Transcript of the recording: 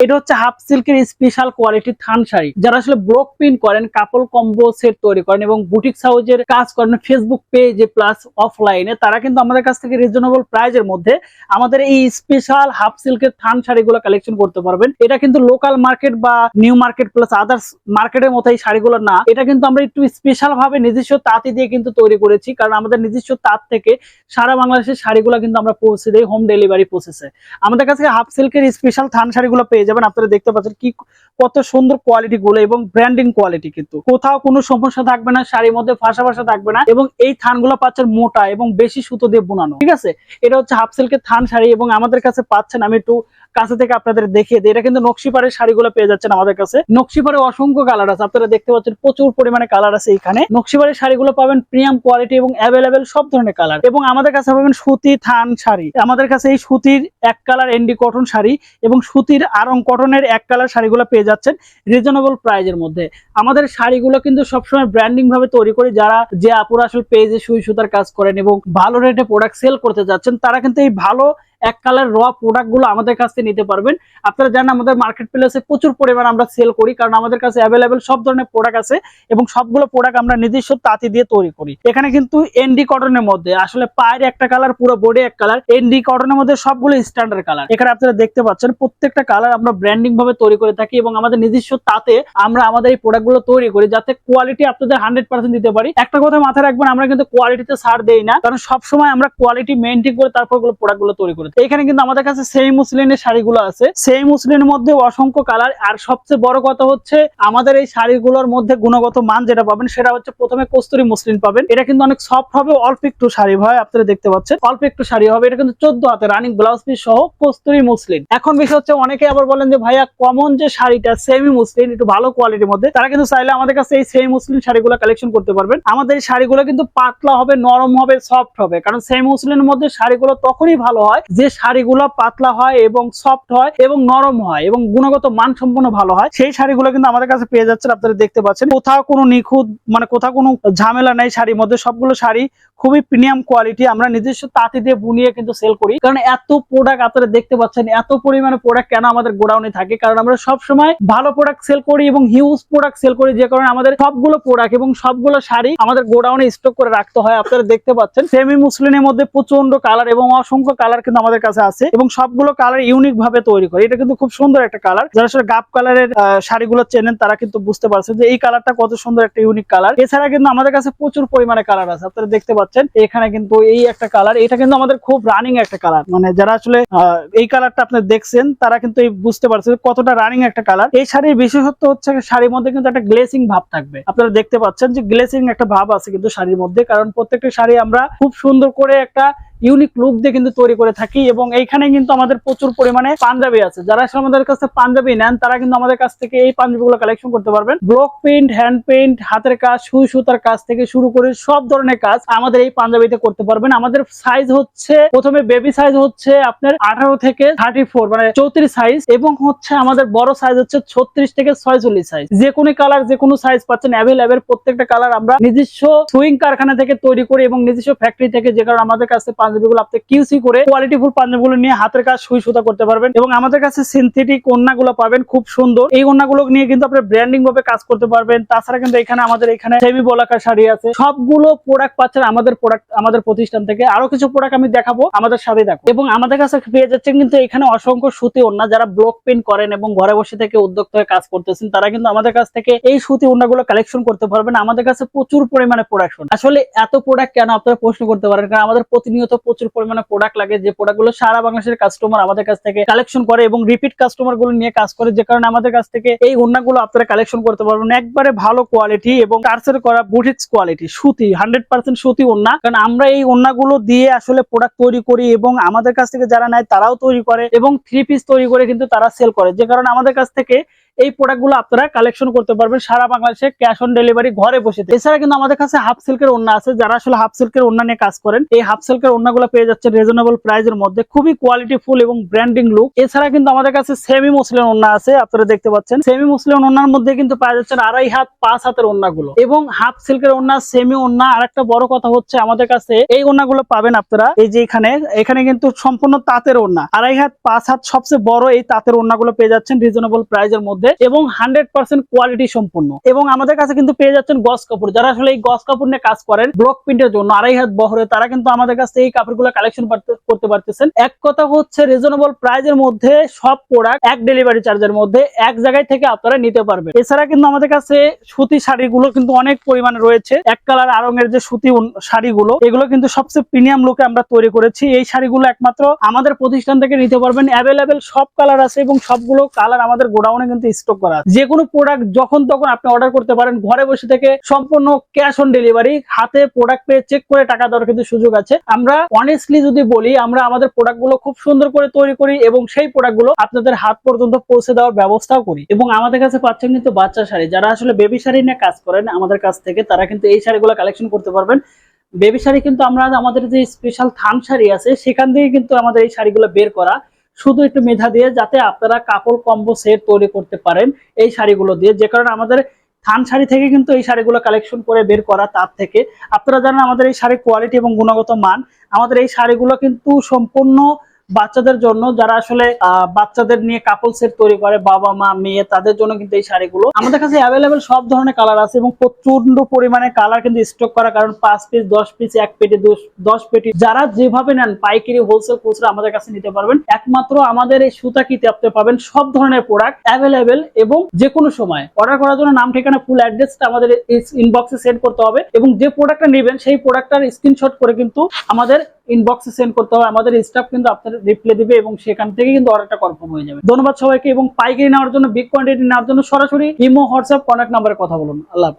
এটা হচ্ছে হাফ সিল্কের স্পেশাল কোয়ালিটির থান শাড়ি। যারা আসলে ব্লক প্রিন্ট করেন কাপল কম্বো সেট তৈরি করেন এবং বুটিক হাউজের কাজ করেন ফেসবুক পেজে প্লাস অফলাইনে তারা কিন্তু আমাদের কাছ থেকে রিজনেবল প্রাইজের মধ্যে আমাদের এই স্পেশাল হাফ সিল্কের থান শাড়িগুলো কালেকশন করতে পারবেন। এটা কিন্তু লোকাল মার্কেট বা নিউ মার্কেট প্লাস আদার্স মার্কেটের মতো এই শাড়িগুলো না। এটা কিন্তু আমরা একটু স্পেশাল ভাবে নিজস্ব তাঁতি দিয়ে কিন্তু তৈরি করেছি, কারণ আমাদের নিজস্ব তাঁত থেকে সারা বাংলাদেশের শাড়িগুলো কিন্তু আমরা পৌঁছে দিই হোম ডেলিভারি প্রসেসে আমাদের কাছে হাফ সিল্কের স্পেশাল থান শাড়িগুলো পেয়ে যাবেন, আপনারা দেখতে পাচ্ছেন কি কত সুন্দর কোয়ালিটি গুলো এবং ব্র্যান্ডিং কোয়ালিটি কিন্তু। কোথাও কোনো সমস্যা থাকবে না, শাড়ির মধ্যে ফাঁসা ফাঁসা থাকবে না এবং এই থানগুলো পাচ্ছেন মোটা এবং বেশি সুতো দিয়ে বোনানো। ঠিক আছে? এটা হচ্ছে হাফ সিল্কের থান শাড়ি এবং আমাদের কাছে পাচ্ছেন, আমি একটু কাছে থেকে আপনাদের দেখিয়ে দিই। এটা কিন্তু নকশিপাড়ের শাড়িগুলো পেয়ে যাচ্ছেন আমাদের কাছে। নকশিপাড়ে অসংখ্য কালার আছে। আপনারা দেখতে পাচ্ছেন প্রচুর পরিমাণে কালার আছে এখানে। নকশিপাড়ের শাড়িগুলো পাবেন প্রিমিয়াম কোয়ালিটি এবং অ্যাভেলেবেল সব ধরনের কালার। এবং আমাদের কাছে পাবেন সুতি থান শাড়ি। আমাদের কাছে এই সুতির এক কালার এন্ডি কটন শাড়ি এবং সুতির আরং কটনের এক কালার শাড়িগুলো পেয়ে যাচ্ছেন রিজনেবল প্রাইজের মধ্যে। আমাদের শাড়িগুলো কিন্তু সবসময় ব্র্যান্ডিং ভাবে তৈরি করি। যারা যে আপুরা আসলে পেজে সুই সুতার কাজ করেন এবং ভালো রেটে প্রোডাক্ট সেল করতে যাচ্ছেন, তারা কিন্তু এই ভালো এক কালার র প্রোডাক্টগুলো আমাদের কাছ থেকে নিতে পারবেন। আপনারা জানেন আমাদের মার্কেট প্লেসে প্রচুর পরিমাণ আমরা সেল করি, কারণ আমাদের কাছে অ্যাভেলেবেল সব ধরনের প্রোডাক্ট আছে এবং সবগুলো প্রোডাক্ট আমরা নিজস্ব তাঁতি দিয়ে তৈরি করি। এখানে কিন্তু এনডি কটনের মধ্যে, আসলে পায়ের একটা কালার পুরো বডি এক কালার এনডি কটনের মধ্যে সবগুলো স্ট্যান্ডার্ড কালার এখানে আপনারা দেখতে পাচ্ছেন প্রত্যেকটা কালার আমরা ব্র্যান্ডিং ভাবে তৈরি করে থাকি এবং আমাদের নিজস্ব তাতে আমরা আমাদের এই প্রোডাক্টগুলো তৈরি করি যাতে কোয়ালিটি আপনাদের হান্ড্রেড পার্সেন্ট দিতে পারি। একটা কথা মাথায় রাখবেন, আমরা কিন্তু কোয়ালিটিতে ছাড় দেই না, কারণ সবসময় আমরা কোয়ালিটি মেনটেন করে তারপরগুলো প্রোডাক্টগুলো তৈরি করি। এখানে কিন্তু আমাদের কাছে সেই মুসলিনের শাড়িগুলো আছে। সেই মুসলিনের মধ্যে অসংখ্য কালার। আর সবচেয়ে বড় কথা হচ্ছে, আমাদের এই শাড়িগুলোর মধ্যে গুণগত মান যেটা পাবেন, সেটা হচ্ছে প্রথমে কস্তুরি মুসলিন পাবেন। এটা কিন্তু অনেক সফট হবে, অল্প একটু শাড়ি ভাই আপনারা দেখতে পাচ্ছেন। অল্প একটু শাড়ি হবে, এটা কিন্তু চোদ্দ হাতে রানিং ব্লাউজ পিস সহ কস্তুরি মুসলিন। এখন বিষয় হচ্ছে, অনেকে আবার বলেন যে, ভাইয়া কমন যে শাড়িটা সেমি মুসলিন, একটু ভালো কোয়ালিটির মধ্যে, তারা কিন্তু চাইলে আমাদের কাছে এই সেমি মুসলিন শাড়িগুলো কালেকশন করতে পারবেন। আমাদের এই শাড়িগুলো কিন্তু পাতলা হবে, নরম হবে সফট হবে। কারণ সেমি মুসলিনের মধ্যে শাড়িগুলো তখনই ভালো হয় যে শাড়িগুলো পাতলা হয় এবং সফট হয় এবং নরম হয় এবং গুণগত মান সম্পন্ন ভালো হয়, সেই শাড়িগুলো কিন্তু আমাদের কাছে পেয়ে যাচ্ছেন। আপনারা দেখতে পাচ্ছেন, কোথাও কোনো নিখুঁত মানে কোথাও কোনো ঝামেলা নেই শাড়ির মধ্যে। সবগুলো শাড়ি খুবই প্রিমিয়াম কোয়ালিটি আমরা নিজস্ব তাঁতি দিয়ে বুনিয়ে কিন্তু সেল করি। কারণ এত প্রোডাক্ট আপনারা দেখতে পাচ্ছেন, এত পরিমাণে প্রোডাক্ট কেন আমাদের গোডাউনে থাকে? কারণ আমরা সব সময় ভালো প্রোডাক্ট সেল করি এবং হিউজ প্রোডাক্ট সেল করি, যে কারণে আমাদের সবগুলো প্রোডাক্ট এবং সবগুলো শাড়ি আমাদের গোডাউনে স্টক করে রাখতে হয়। আপনারা দেখতে পাচ্ছেন সেমি মুসলিনের মধ্যে প্রচণ্ড কালার এবং অসংখ্য কালার কিন্তু আমাদের কাছে আছে এবং সবগুলো কালার ইউনিক ভাবে তৈরি করে। এটা কিন্তু খুব সুন্দর একটা কালার যারা আসলে গাপ কালারের শাড়িগুলো চেনেন, তারা কিন্তু বুঝতে পারছেন যে এই কালারটা কত সুন্দর একটা ইউনিক কালার এছাড়া কিন্তু আমাদের কাছে প্রচুর পরিমাণে কালার আছে। আপনারা দেখতে পাচ্ছেন, এখানে কিন্তু এই একটা কালার এটা কিন্তু আমাদের খুব রানিং একটা কালার মানে যারা আসলে এই কালারটা আপনি দেখছেন, তারা কিন্তু বুঝতে পারছেন কতটা রানিং একটা কালার এই শাড়ির বিশেষত্ব হচ্ছে শাড়ির মধ্যে কিন্তু একটা গ্লেসিং ভাব থাকবে। আপনারা দেখতে পাচ্ছেন যে গ্লেসিং একটা ভাব আছে কিন্তু শাড়ির মধ্যে। কারণ প্রত্যেকটা শাড়ি আমরা খুব সুন্দর করে একটা ইউনিক লুক দিয়ে কিন্তু তৈরি করে থাকি এবং এইখানে কিন্তু আমাদের প্রচুর পরিমাণে পাঞ্জাবি আছে। যারা আসলে আমাদের কাছে পাঞ্জাবি নেন, তারা কিন্তু আমাদের কাছ থেকে এই পাঞ্জাবিগুলো কালেকশন করতে পারবেন। ব্লক প্রিন্ট হ্যান্ড প্রিন্ট হাতের কাজ সুই সুতার কাজ থেকে শুরু করে সব ধরনের কাজ আমাদের এই পাঞ্জাবিতে করতে পারবেন। আমাদের সাইজ হচ্ছে, প্রথমে বেবি সাইজ হচ্ছে আপনার আঠারো থেকে থার্টি মানে চৌত্রিশ সাইজ এবং হচ্ছে আমাদের বড় সাইজ হচ্ছে ছত্রিশ থেকে ছয়চল্লিশ সাইজ যে কোনো কালার যে কোনো সাইজ পাচ্ছেন অ্যাভেলেবেল প্রত্যেকটা কালার আমরা নিজস্ব সুইং কারখানা থেকে তৈরি করি এবং নিজস্ব ফ্যাক্টরি থেকে যে কারণে আমাদের কাছে পাঞ্জাবিগুলো আপনি কিউসি করে কোয়ালিটিফুল পাঞ্জাবিগুলো নিয়ে হাতের কাজ সুই সুতা করতে পারবেন এবং আমাদের কাছে সিনথেটিক ওন্নাগুলো পাবেন, খুব সুন্দর। এই ওন্নাগুলো নিয়ে কিন্তু আপনি ব্র্যান্ডিং ভাবে কাজ করতে পারবেন। তাছাড়া কিন্তু এখানে আমাদের এখানে সেমি শাড়ি আছে। সবগুলো প্রোডাক্ট পাচ্ছেন আমাদের প্রোডাক্ট আমাদের প্রতিষ্ঠান থেকে। আরও কিছু প্রোডাক্ট আমি দেখাবো আমাদের সাথে দেখো এবং আমাদের কাছে পেয়ে যাচ্ছেন কিন্তু এখানে অসংখ্য সুতি ওন্না যারা ব্লক প্রিন্ট করেন এবং ঘরে বসে থেকে উদ্যোক্তা হয়ে কাজ করতেছেন, তারা কিন্তু আমাদের কাছ থেকে এই সুতি ওন্নাগুলো কালেকশন করতে পারবেন। আমাদের কাছে প্রচুর পরিমাণে প্রোডাকশন আসলে এত প্রোডাক্ট কেন আপনারা প্রশ্ন করতে পারেন? কারণ আমাদের প্রতিনিয়ত প্রচুর পরিমাণে প্রোডাক্ট লাগে, যে প্রোডাক্টগুলো সারা বাংলাদেশের কাস্টমার আমাদের কাছ থেকে কালেকশন করে এবং রিপিট কাস্টমারগুলো নিয়ে কাজ করে, যে কারণে আমাদের কাছ থেকে এই ওন্নাগুলো আপনারা কালেকশন করতে পারবেন। একবারে ভালো কোয়ালিটি এবং কার্সের করা বুটিক্স কোয়ালিটি সুতি হান্ড্রেড পার্সেন্ট সুতি ওনা কারণ আমরা এই ওন্নাগুলো দিয়ে আসলে প্রোডাক্ট তৈরি করি এবং আমাদের কাছ থেকে যারা নেয় তারাও তৈরি করে এবং থ্রি পিস তৈরি করে কিন্তু তারা সেল করে। যে কারণে আমাদের কাছ থেকে এই প্রোডাক্টগুলো আপনারা কালেকশন করতে পারবেন সারা বাংলাদেশে ক্যাশ অন ডেলিভারি ঘরে বসে এছাড়া কিন্তু আমাদের কাছে হাফ সিল্কের ওন্না আছে, যারা আসলে হাফ সিল্কের ওন্না নিয়ে কাজ করেন, এই হাফ সিল্কের ওন্নাগুলো পেয়ে যাচ্ছে রিজনেবল প্রাইসের মধ্যে। খুবই কোয়ালিটি ফুল এবং ব্র্যান্ডিং লুক এছাড়া কিন্তু আমাদের কাছে সেমি মুসলিম ওন্না আছে, আপনারা দেখতে পাচ্ছেন। সেমি মুসলিম ওন্নার মধ্যে কিন্তু পাওয়া যাচ্ছেন আড়াই হাত, পাঁচ হাতের ওন্নাগুলো এবং হাফ সিল্কের ওন্না সেমি ওন্না আর একটা বড় কথা হচ্ছে আমাদের কাছে এই ওন্নাগুলো পাবেন আপনারা, এই যে এখানে এখানে কিন্তু সম্পূর্ণ তাঁতের ওন্না আড়াই হাত, পাঁচ হাত সবচেয়ে বড় এই তাঁতের ওন্নাগুলো পেয়ে যাচ্ছেন রিজনেবল প্রাইসের মধ্যে। এবং হান্ড্রেড পার্সেন্ট কোয়ালিটি সম্পূর্ণ। এবং আমাদের কাছে কিন্তু পেয়ে যাচ্ছেন গস কাপড়। যারা আসলে এই গস কাপড় নিয়ে কাজ করেন, ব্লক প্রিন্টের জন্য, আড়াই হাত বহরে, তারা কিন্তু আমাদের কাছে এই কাপড়গুলো কালেকশন করতে পারতেছেন। এক কথা হচ্ছে রিজনেবল প্রাইসের মধ্যে সব প্রোডাক্ট এক ডেলিভারি চার্জের মধ্যে এক জায়গায় থেকে আপনারা নিতে পারবেন। এছাড়া কিন্তু আমাদের কাছে সুতি শাড়িগুলো কিন্তু অনেক পরিমাণে রয়েছে। এক কালার আরঙের যে সুতি শাড়িগুলো, এগুলো কিন্তু সবচেয়ে প্রিমিয়াম লুকে আমরা তৈরি করেছি। এই শাড়িগুলো একমাত্র আমাদের প্রতিষ্ঠান থেকে নিতে পারবেন। অ্যাভেলেবেল সব কালার আছে এবং সবগুলো কালার আমাদের গোডাউনে কিন্তু স্টক করা যে কোনো প্রোডাক্ট যখন তখন আপনি অর্ডার করতে পারেন, ঘরে বসে থেকে সম্পূর্ণ ক্যাশ অন ডেলিভারি হাতে প্রোডাক্ট পেয়ে চেক করে টাকা দেওয়ার কিন্তু সুযোগ আছে। আমরা অনেস্টলি যদি বলি, আমরা আমাদের প্রোডাক্টগুলো খুব সুন্দর করে তৈরি করি এবং সেই প্রোডাক্টগুলো আপনাদের হাত পর্যন্ত পৌঁছে দেওয়ার ব্যবস্থাও করি। এবং আমাদের কাছে পাচ্ছেন কিন্তু বাচ্চা শাড়ি। যারা আসলে বেবি শাড়ি নিয়ে কাজ করেন, আমাদের কাছ থেকে তারা কিন্তু এই শাড়িগুলো কালেকশন করতে পারবেন। বেবি শাড়ি কিন্তু আমরা আমাদের যে স্পেশাল থান শাড়ি আছে, সেখান থেকে কিন্তু আমাদের এই শাড়িগুলো বের করা। শুধু একটু মেধা দিয়ে যাতে আপনারা কাপড় কম্বো সেট তৈরি করতে পারেন এই শাড়িগুলো দিয়ে। যে কারণে আমাদের থান শাড়ি থেকে কিন্তু এই শাড়িগুলো কালেকশন করে বের করা তার থেকে। আপনারা জানেন আমাদের এই শাড়ির কোয়ালিটি এবং গুণগত মান। আমাদের এই শাড়িগুলো কিন্তু সম্পূর্ণ বাচ্চাদের জন্য, যারা আসলে বাচ্চাদের নিয়ে কাপল সেট তৈরি করে, বাবা মা, মেয়ে, তাদের জন্য কিন্তু এই শাড়িগুলো। আমাদের কাছে অ্যাভেলেবেল সব ধরনের কালার আছে এবং প্রচণ্ড পরিমাণে কালার কিন্তু স্টক করা, কারণ পাঁচ পিস দশ পিস এক পেটি, দশ- পেটি, যারা যেভাবে নেন, পাইকারি হোলসেল খুচরা আমাদের কাছে নিতে পারবেন। একমাত্র আমাদের এই সুতা কিতে আপনি পাবেন সব ধরনের প্রোডাক্ট অ্যাভেলেবেল এবং যে কোনো সময়। অর্ডার করার জন্য নাম, ঠিকানা ফুল অ্যাড্রেসটা আমাদের ইনবক্সে সেন্ড করতে হবে এবং যে প্রোডাক্টটা নেবেন, সেই প্রোডাক্টটার স্ক্রিনশট করে কিন্তু আমাদের ইনবক্সে সেন্ড করতে হবে। আমাদের স্টাফ কিন্তু আপনার রিপ্লাই দিবে এবং সেখান থেকে কিন্তু অর্ডারটা কনফার্ম হয়ে যাবে। ধন্যবাদ সবাইকে এবং পাইকারি নেওয়ার জন্য বিগ কোয়ান্টিটি নেওয়ার জন্য সরাসরি ইমো হোয়াটসঅ্যাপ কন্ট্যাক্ট নাম্বারে কথা বলুন। আল্লাহ